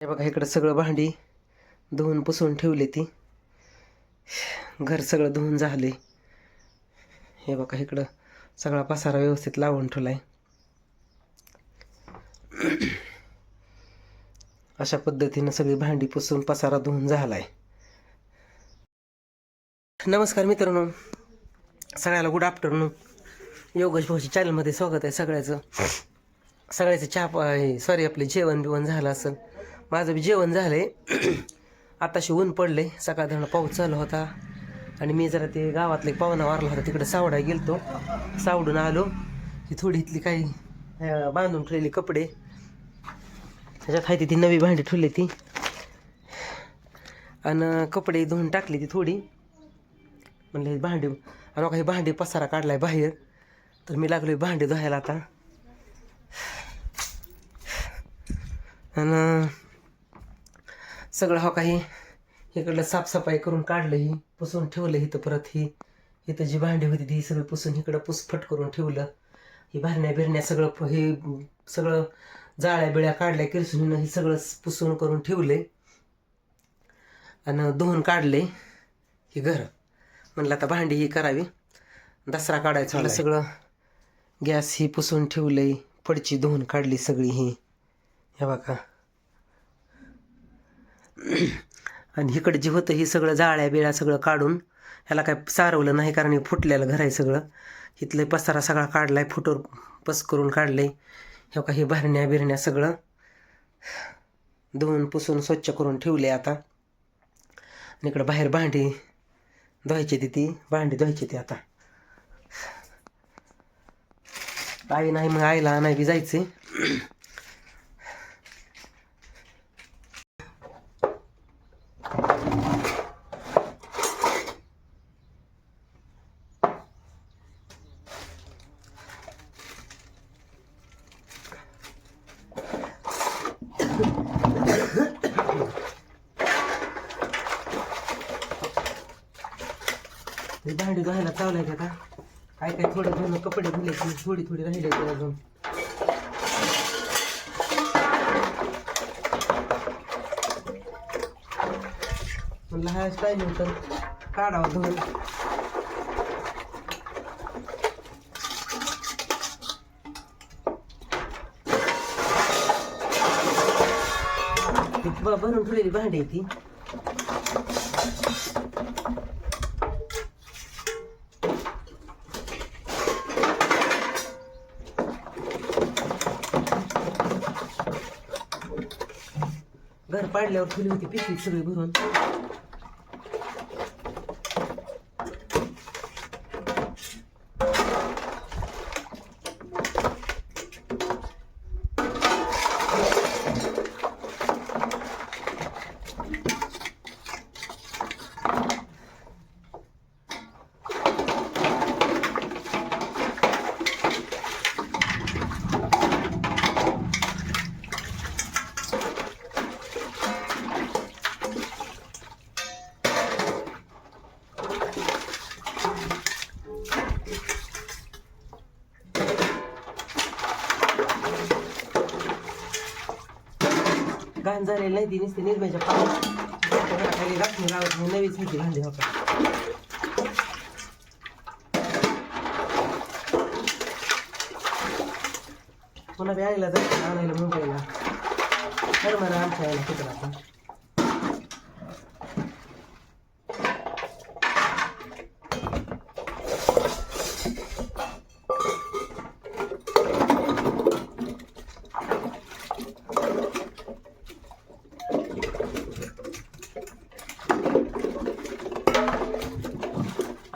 हे बघा इकडं सगळं भांडी धुवून पुसून ठेवली ती. घर सगळं धुवून झाले हे बघा इकडं सगळा पसारा व्यवस्थित लावून आहे अशा पद्धतीनं सगळी भांडी पुसून पसारा धुवून झालाय. नमस्कार मित्रांनो. सगळ्याला गुड आफ्टरनून योगेश भाऊच्या चॅनलमध्ये स्वागत आहे सगळ्याचं. सगळ्याचं चहा सॉरी आपले जेवण बिवण झालं असेल. माझं बी जेवण झालं आहे आताशी ऊन पडले सकाळ धरणं पाऊस चालू होता. आणि मी जरा ते गावातले पाहुणा वारला होता. तिकडे सावडा गेलतो. सावडून आलो. ही थोडी इथली काही बांधून ठेवलेली कपडे. त्याच्यात आहे ती नवी भांडी ठेवली ती. आणि कपडे धुवून टाकली ती थोडी. म्हणले भांडी आणि काही भांडी पसारा काढलाय बाहेर. तर मी लागलो भांडी धुवायला आता. आणि सगळं हा काही इकडलं साफसफाई करून काढलं ही पुसून ठेवलं इथं परत ही. इथं जी भांडी होती ती सगळी पुसून इकडं पुसफट करून ठेवलं. ही भरण्या बिरण्या सगळं हे सगळं जाळ्या बिळ्या काढल्या किरसुनीनं हे सगळं पुसून करून ठेवले. आणि धुवून काढले ही घर. म्हणलं आता भांडी ही करावी. दसरा काढायचा मला सगळं. गॅस ही पुसून ठेवलंय. फडची धुवून काढली सगळी ही. हे बघा. आणि इकडे जे होतं हे सगळं जाळ्या बिळ्या सगळं काढून ह्याला काय सारवलं नाही कारण हे फुटलेलं घर आहे सगळं. इथलं पसारा सगळा काढलाय फुटोर पस करून काढलंय. हे काही भरण्या बिरण्या सगळं धुवून पुसून स्वच्छ करून ठेवले आता. आणि इकडं बाहेर भांडी धुवायची ती ती भांडी धुवायची ती आता. आई नाही मग आईला नाही बी जायचे ते भांडी धुवायला चावलाय का आता काय काय थोडं धुणं कपडे धुले की थोडी थोडी राहिले ते अजून. म्हणलं हा स्टाईल होतं काढावं धुवून ती भरून ठेवलेली भांडी आहे ती. घर पाडल्यावर ठेवली होती पिशवी सगळी भरून. घाण झालेली नाही ती नुसती निर्म्याच्या पाण्यात खाली राखणी लावत नाही नवीच होती भांडी हो का पुन्हा बी आईला जायचं आणायला मुंबईला. आमच्या आईला कुठं आता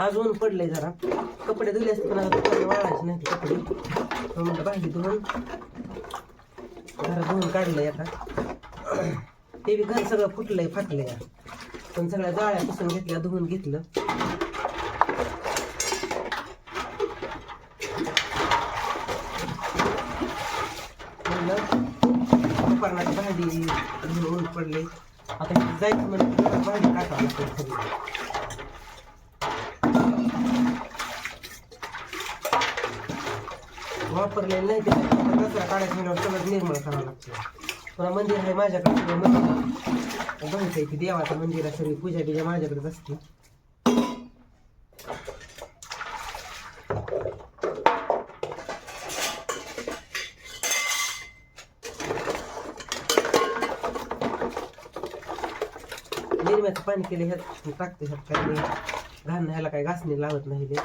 आज ऊन पडलंय जरा. कपडे धुले असते पण आता कपडे वाळायचे नाही ते कपडे. मग भांडी धुवून जरा धुवून काढलंय आता. ते बी घर सगळं फुटलंय फाटलंय. पण सगळ्या जाळ्या पुसून घेतल्या धुवून घेतलं. म्हणलं भांडी ऊन पडले. आता जायचं म्हणजे भांडी काढावं लागतं वापरले वापरलेलं नाही ते. कचरा काढायचं म्हणल्यावर सगळं निर्मळ करावं लागतं. पुन्हा मंदिर आहे माझ्याकडे सगळं मंदिर आहे की देवाचं मंदिर आहे सगळी पूजा बिजा माझ्याकडेच असते. निर्म्याचं पाणी केलं ह्यात टाकते ह्यात काही घाण ह्याला काही घासणी लावत नाही ते.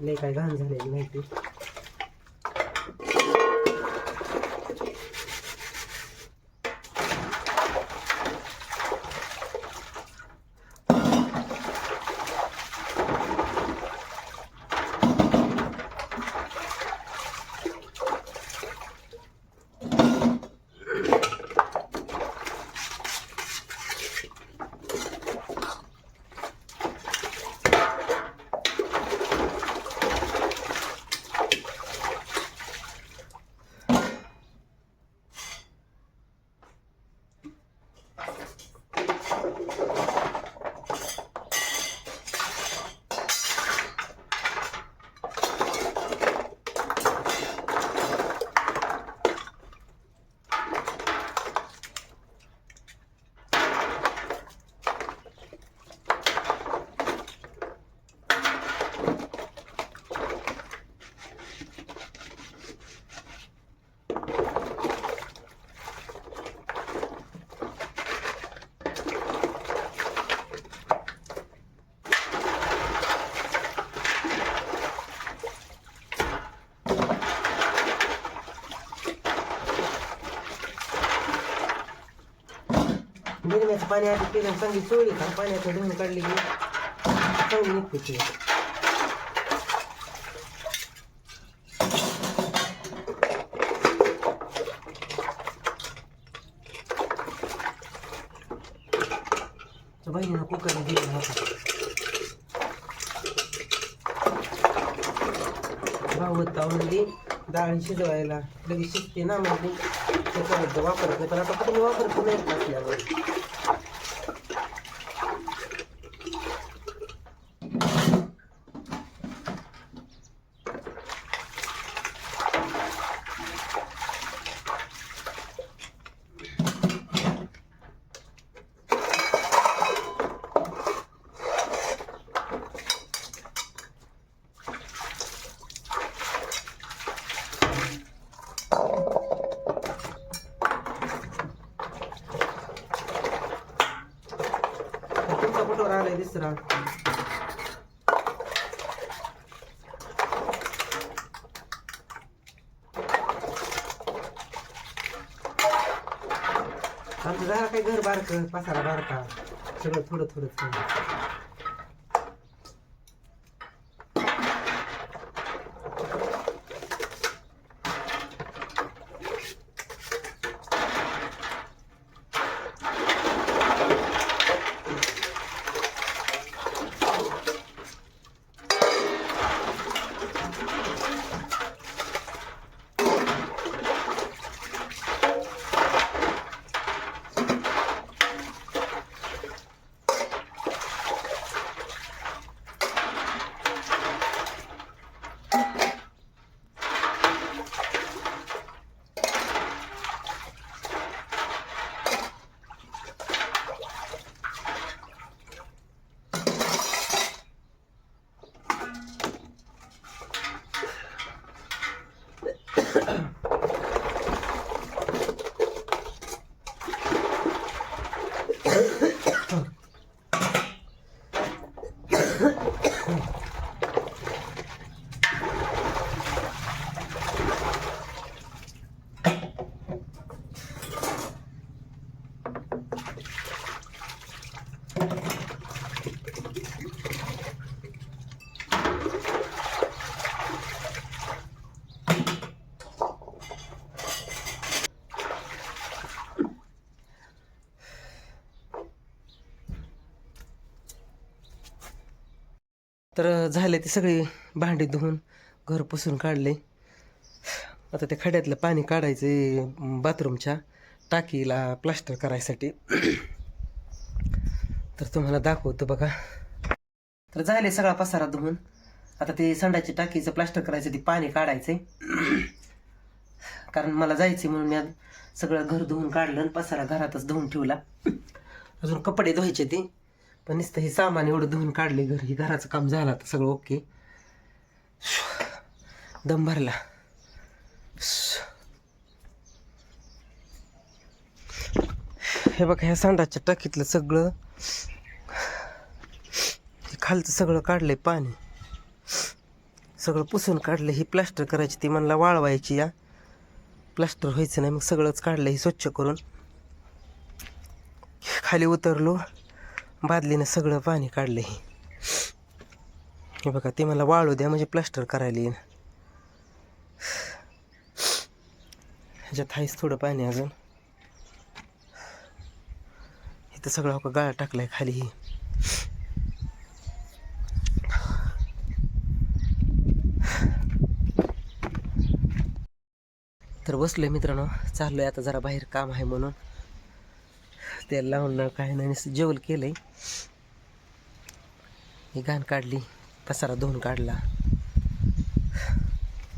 लय काय घाण झालेली नाही ते. निर्म्याचं पाणी आधी केलं चांगली चोळी का पाण्याचं धुवून काढली की चांगली निघते ती. तर बहिणीनं कुकर दिलं होता भाऊ तावली डाळ शिजवायला लगेच शिजते ना मग वापरत नाही पण आता कुठे मी वापरतो नाही. फोटोवर आलाय आमचं जरा काही घर बारक पसारा बारका. सगळं थोडं थोडं थोडं. तर झाले ते सगळे भांडी धुवून घर पुसून काढले. आता ते खड्यातलं पाणी काढायचे बाथरूमच्या टाकीला प्लास्टर करायसाठी. तर तुम्हाला दाखवतो बघा. तर झाले सगळा पसारा धुवून. आता ते संडाची टाकीचं प्लास्टर करायचं ते पाणी काढायचंय कारण मला जायचे म्हणून मी आज सगळं घर धुवून काढलं आणि पसारा घरातच धुवून ठेवला. अजून कपडे धुवायचे ते. पण नुसतं हे सामान एवढं धुवून काढले घर हे घराचं काम झालं आता सगळं ओके दम भरला. हे बघा ह्या सांडाच्या टाकीतलं सगळं हे खालचं सगळं काढलंय पाणी. सगळं पुसून काढलं ही प्लास्टर करायची ती म्हणला वाळवायची या. प्लास्टर व्हायचं नाही मग सगळंच काढलं ही स्वच्छ करून. खाली उतरलो. बादलीनं सगळं पाणी काढलं हे. हे बघा ते मला वाळू द्या म्हणजे प्लास्टर करायला येईन. ह्याच्यात आहेच थोडं पाणी अजून. इथं सगळं हो गाळा टाकलाय खाली ही. तर बसलोय मित्रांनो चाललोय आता जरा बाहेर काम आहे म्हणून. तेल लावून काय नाही जेवल केलं केलंय. ही घाण काढली पसारा धुवून काढला.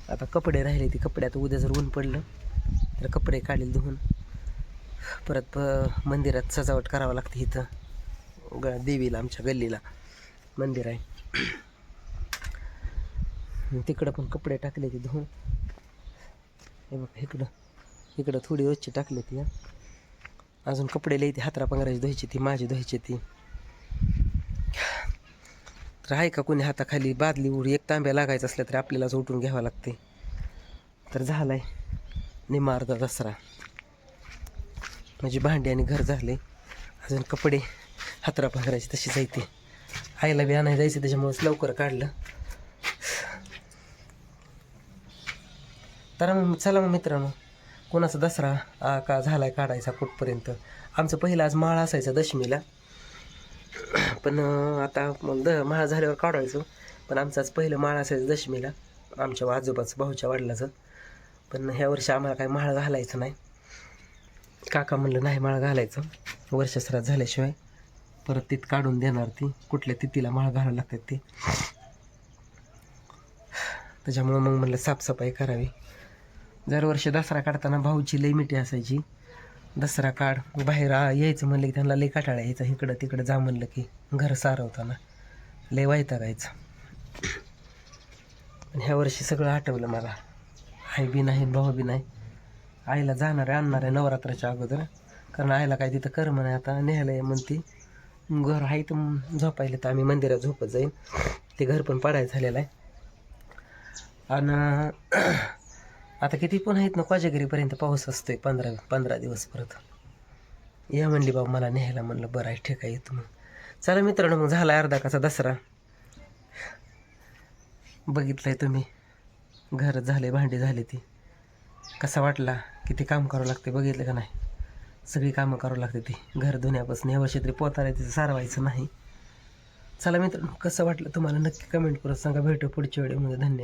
आता कपडे राहिले ते कपडे आता उद्या जर ऊन पडलं तर कपडे काढले धुवून. परत प- मंदिरात सजावट करावं लागते इथं. ग देवीला आमच्या गल्लीला मंदिर आहे. तिकडं पण कपडे टाकले ते धुवून. हे बघ इकडं इकडं थोडी रोजची टाकली ती अजून कपडे लई ती हातरा पंगराची धुवायची ती माझी धुवायची ती. तर आहे का कोणी हाताखाली बादली उडी? एक तांब्या लागायचं असल्या तरी आपल्यालाच उठून घ्यावं लागते. तर झालं आहे निमा अर्धा दसरा. म्हणजे भांडी आणि घर झाले. अजून कपडे. हातरा पंगराची तशीच आहे ती. आईला बी आणायला जायचं त्याच्यामुळेच लवकर काढलं. तर मग चला मग मित्रांनो. कोणाचा दसरा आ, का झालाय काढायचा कुठपर्यंत? आमचं पहिलं आज माळ असायचा दशमीला. पण आता मग द माळ झाल्यावर काढायचो. पण आमचं आज पहिलं माळ असायचं दशमीला आमच्या आजोबाचं भाऊच्या वडिलाचं. पण ह्या वर्षी आम्हाला काय माळ घालायचं नाही. काका म्हणलं नाही माळ घालायचं. वर्षश्रात झाल्याशिवाय परत तीत काढून देणार ती. कुठल्या तिथीला माळ घालायला लागतात ती. त्याच्यामुळं मग म्हणलं साफसफाई करावी. दरवर्षी दसरा काढताना भाऊची लई मिठी असायची. दसरा काढ बाहेर यायचं म्हणलं की त्यांना लई काटाळा यायचा. इकडं तिकडं जा म्हणलं की घर सारवताना. लई वैतागायचं आणि ह्या वर्षी सगळं आठवलं मला. आई बी नाही भाऊ बी नाही. आईला जाणार आहे आणणार आहे नवरात्राच्या अगोदर. कारण आईला काय तिथं कर्म नाही आता न्यायला आहे म्हणते घर आहे तर झोपायला तर आम्ही मंदिरात झोपत जाईन. ते घर पण पाडायचं झालेलं आहे. आणि आता किती पण आहेत ना कोजागिरीपर्यंत पाऊस असतोय पंधरा पंधरा दिवस परत? या म्हणली बाबा मला न्यायला म्हणलं बरं आहे ठीक आहे येतो मग. चला मित्रांनो मग झाला अर्धा कसा दसरा. बघितलंय तुम्ही. घर झाले भांडी झाली ती. कसा वाटला? किती काम करावं लागते बघितलं का नाही? सगळी कामं करावं लागते ती. घर धुण्यापासून या वर्षी तरी पोताला तिचं सारवायचं नाही. चला मित्रांनो कसं वाटलं तुम्हाला? नक्की कमेंट करून सांगा. भेटू पुढच्या वेळेमध्ये. धन्यवाद.